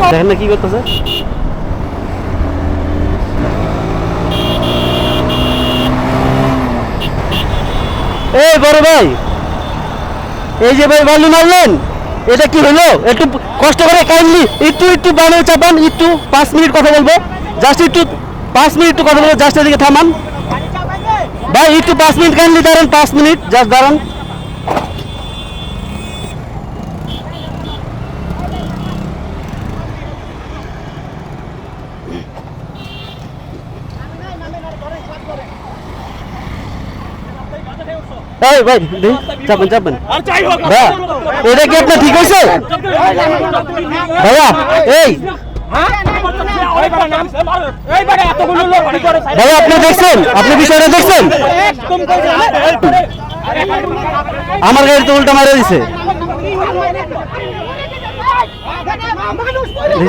দেখেন কি করতেছে? এই বড় ভাই, এই যে ভাই বালু মারলেন এটা কি হলো? একটু কষ্ট করে কাইন্ডলি একটু একটু বানিয়ে চাপান, একটু পাঁচ মিনিট কথা বলব। জাস্ট একটু পাঁচ মিনিট একটু কথা বলব জাস্ট এদিকে থামান। ভাই, একটু পাঁচ মিনিট কাইন্ডলি দাঁড়ান, পাঁচ মিনিট জাস্ট দাঁড়ান। এই, ভাই চাপেন চাপেন। ভাইয়া, এটা কি আপনার ঠিক হয়েছে? ভাইয়া, এই। ভাইয়া, আপনি দেখছেন? আপনি বিষয়টা দেখছেন? আমার গাড়িতে উল্টা মারা দিছে।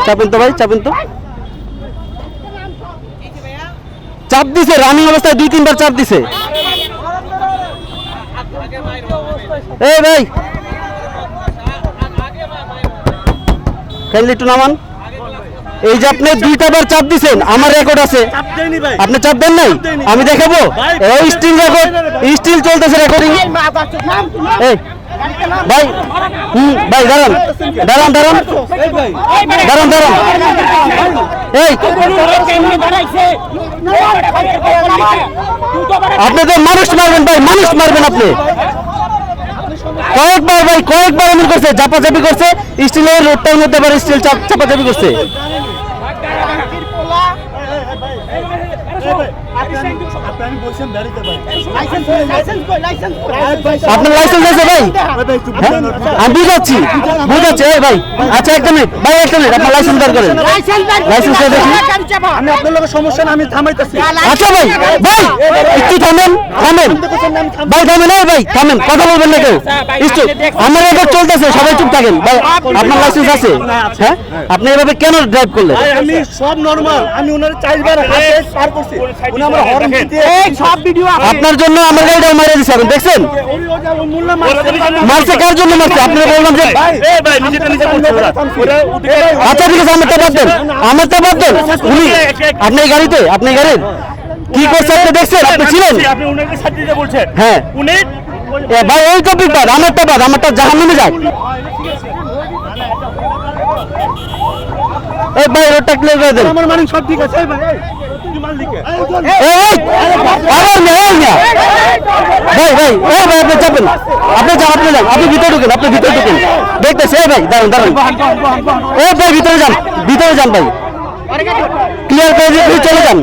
চাপেন তো, ভাই, চাপেন তো। চাপ দিছে রানিং অবস্থায় দুই, তিনবার চাপ দিছে। এই ভাই। একটু নামান এই যে আপনি দুইটা বার চাপ দিছেন আমার রেকর্ড আছে। আপনি চাপ দেন নাই? আমি দেখাবো? এই স্টিল রেকর্ড স্টিল চলতেছে রেকর্ডিং এই ভাই হুম ভাই দাঁড়ান। দাঁড়ান দাঁড়ান। দাঁড়ান দাঁড়ান। এই আপনি তো মানুষ মারবেন ভাই মানুষ মারবেন আপনি। কয়েকবার ভাই কয়েকবার এমন করছে চাপাচাপি করছে স্টিলের রোডটার মধ্যে আবার স্টিল চাপাচাপি করছে। আপনার লাইসেন্স আছে ভাই? হ্যাঁ? আমি বুঝাচ্ছি বুঝাচ্ছি এই ভাই। আচ্ছা একটা মিনিট। ভাই একটা মিনিট আপনার লাইসেন্স বের করেন। লাইসেন্সটা দেখি আমি আপনার লোকের সমস্যা না আমি থামাইতেছি। আচ্ছা ভাই ভাই একটু থামেন থামেন। ভাই থামেন এই ভাই থামেন কথা বলবেন না কেউ। একটু আমার রেকর্ড চলতেছে সবাই চুপ থাকেন। ভাই আপনার লাইসেন্স আছে? হ্যাঁ? আপনি এভাবে কেন ড্রাইভ করলেন? আমি সব নরমাল আমি ওনার চারবার হাতে পার করছি। উনি আমার হর্ন দিয়ে আপনার জন্য আমার গাড়িটা মারিয়ে দিচ্ছে এখন দেখছেন? মারছে কার জন্য মারছে? আপনি বললাম যে আচ্ছা ঠিক আছে আমারটা বাদ দেন। আমারটা বাদ দেন। উনি আপনি এই গাড়িতে আপনি এই গাড়ির। কি করছে আপনি দেখছেন? আপনি ছিলেন? আপনি উনাকে সাথে দিতে বলছেন। হ্যাঁ। উনি ভাই ওই টপিক বাদ আমারটা বাদ আমারটা জাহান নেমে যাক। এই ভাই রোডটা ক্লিয়ার করে দেন। আমার মানে সব ঠিক আছে ভাই ভাই ভাই এই ভাই আপনি চাপেন আপনি যান আপনি যান। আপনি ভিতরে ঢুকেন আপনি ভিতরে ঢুকেন। দেখতেছি এই ভাই দাঁড়ান দাঁড়ান। এই ভাই ভিতরে যান ভিতরে যান ভাই। ক্লিয়ার করে দিয়ে চলে যান।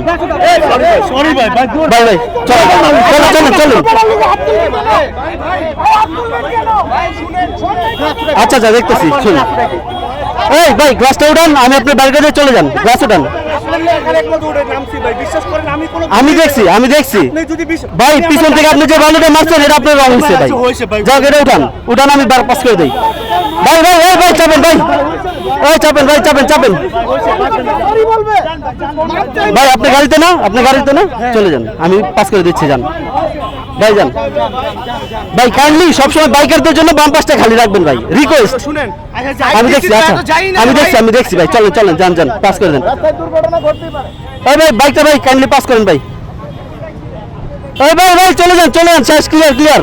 সরি ভাই ভাই ভাই ভাই চলো চলো চলো চলো। আচ্ছা আচ্ছা দেখতেছি শুনুন। এই ভাই গ্লাসটা উঠান আমি আপনার বাড়ির কাছে চলে যান গ্লাস উঠান। আমি দেখছি আমি দেখছি। ভাই পিছন থেকে আপনি যে বালুটা মারছেন এটা আপনার রং হয়েছে ভাই। যাক এটা উঠান। উঠান আমি বার পাস করে দিই। ভাই ভাই ভাই ভাই চাপেন ভাই। ওই চাপেন ভাই চাপেন চাপেন। ভাই আপনি গাড়িতে না? আপনি গাড়িতে না? চলে যান। আমি পাস করে দিচ্ছি যান। ভাই যান। ভাই কাইন্ডলি সবসময় বাইকারদের জন্য বাম পাশটা খালি রাখবেন ভাই। রিকোয়েস্ট শুনেন আমি দেখছি আচ্ছা। আমি দেখছি আমি দেখছি ভাই। চলেন চলেন যান যান পাস করে দেন। এই ভাই বাইকটা ভাই কাইন্ডলি পাস করেন ভাই। এই ভাই ভাই চলে যান চলে যান শেষ ক্লিয়ার ক্লিয়ার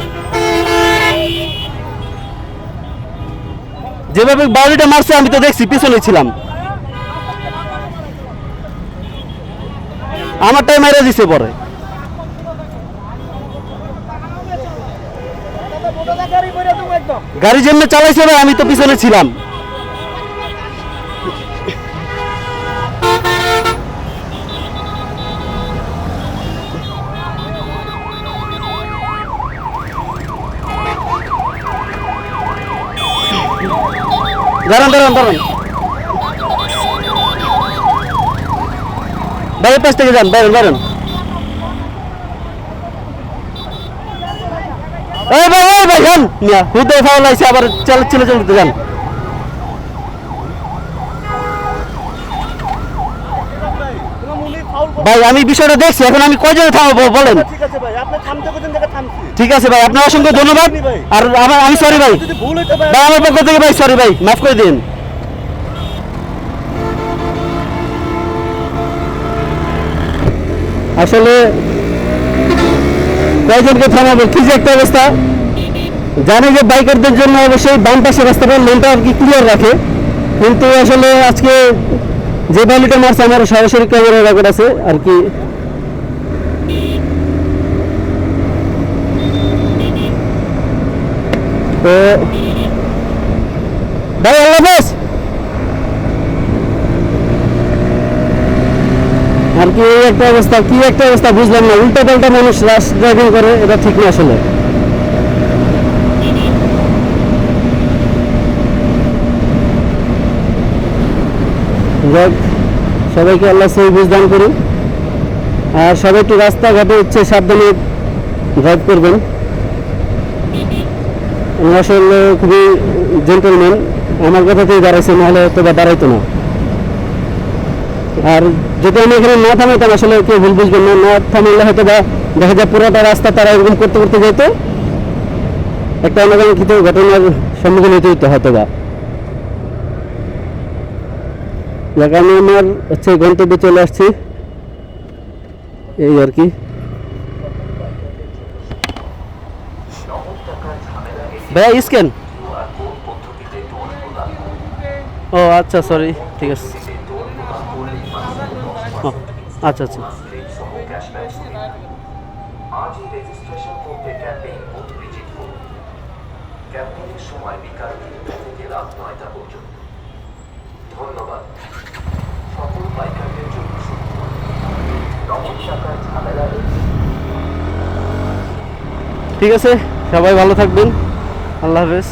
যেভাবে বাউলিটা মারছে আমি তো দেখছি পিছনে ছিলাম। আমার আমারটাই মেরে দিছে পরে। গাড়ি যেমনি চালাইছে ভাই, আমি তো পিছনে ছিলাম। দাঁড়ান দাঁড়ান দাঁড়ান। বাইরের পাশ থেকে যান, বাইরেন বাইরেন। এই ভাই এই ভাই যান। হুদে ফাউল আইসে আবার চলে চলে চলতে যান। ভাই আমি বিষয়টা দেখছি এখন আমি কয়জনে থামবো বলেন। ঠিক আছে ভাই আপনার অসংখ্য ধন্যবাদ। আর আমার আমি সরি ভাই। ভাই আমার পক্ষ থেকে ভাই সরি ভাই মাফ করে দিন। আসলে কয়জনকে থামাবো কি যে একটা অবস্থা। জানি যে বাইকারদের জন্য অবশ্যই বাম পাশে রাস্তাটা লেনটা আর কি ক্লিয়ার রাখে। কিন্তু আসলে আজকে যে ভ্যালিটা মারছে, আমার সরাসরি ক্যামেরা রেকর্ড আছে, আর কি। তো, ভাই, আল্লাহ হাফেজ আর কি এই একটা অবস্থা, কি একটা অবস্থা বুঝলাম না। উল্টা পাল্টা মানুষ রাশ ড্রাইভিং করে, এটা ঠিক না আসলে। সবাইকে আল্লাহ সেই বুঝদান করুন আর সবাই একটু রাস্তাঘাটে হচ্ছে সাবধানে ড্রাইভ করবেন। আসলে খুবই জেন্টলম্যান আমার কথাতেই দাঁড়াইছে, নাহলে হয়তো বা দাঁড়াইতো না। আর যদি আমি এখানে না থামাইতাম আসলে কেউ ভুল বুঝবেন না। না থামাইলে হয়তো বা দেখা যায় পুরোটা রাস্তা তারা এরকম করতে করতে যেত। একটা অনাকাঙ্ক্ষিত ঘটনার সম্মুখীন হতে হতো হয়তো বা। আমি আমার হচ্ছে গন্তব্যে চলে আসছি। এই আর কি। ভাইয়া, স্ক্যান। ও আচ্ছা সরি ঠিক আছে। আচ্ছা আচ্ছা। আজই রেজিস্ট্রেশন করতে ক্যাম্পেইন বুথ ভিজিট করুন। ক্যাম্পেইনের সময় বিকাল তিনটা থেকে রাত নয়টা পর্যন্ত। ধন্যবাদ। সকল বাইকারদের জন্য নগদ টাকার ঝামেলা ঠিক আছে সবাই ভালো থাকবেন। আল্লাহ হাফেজ।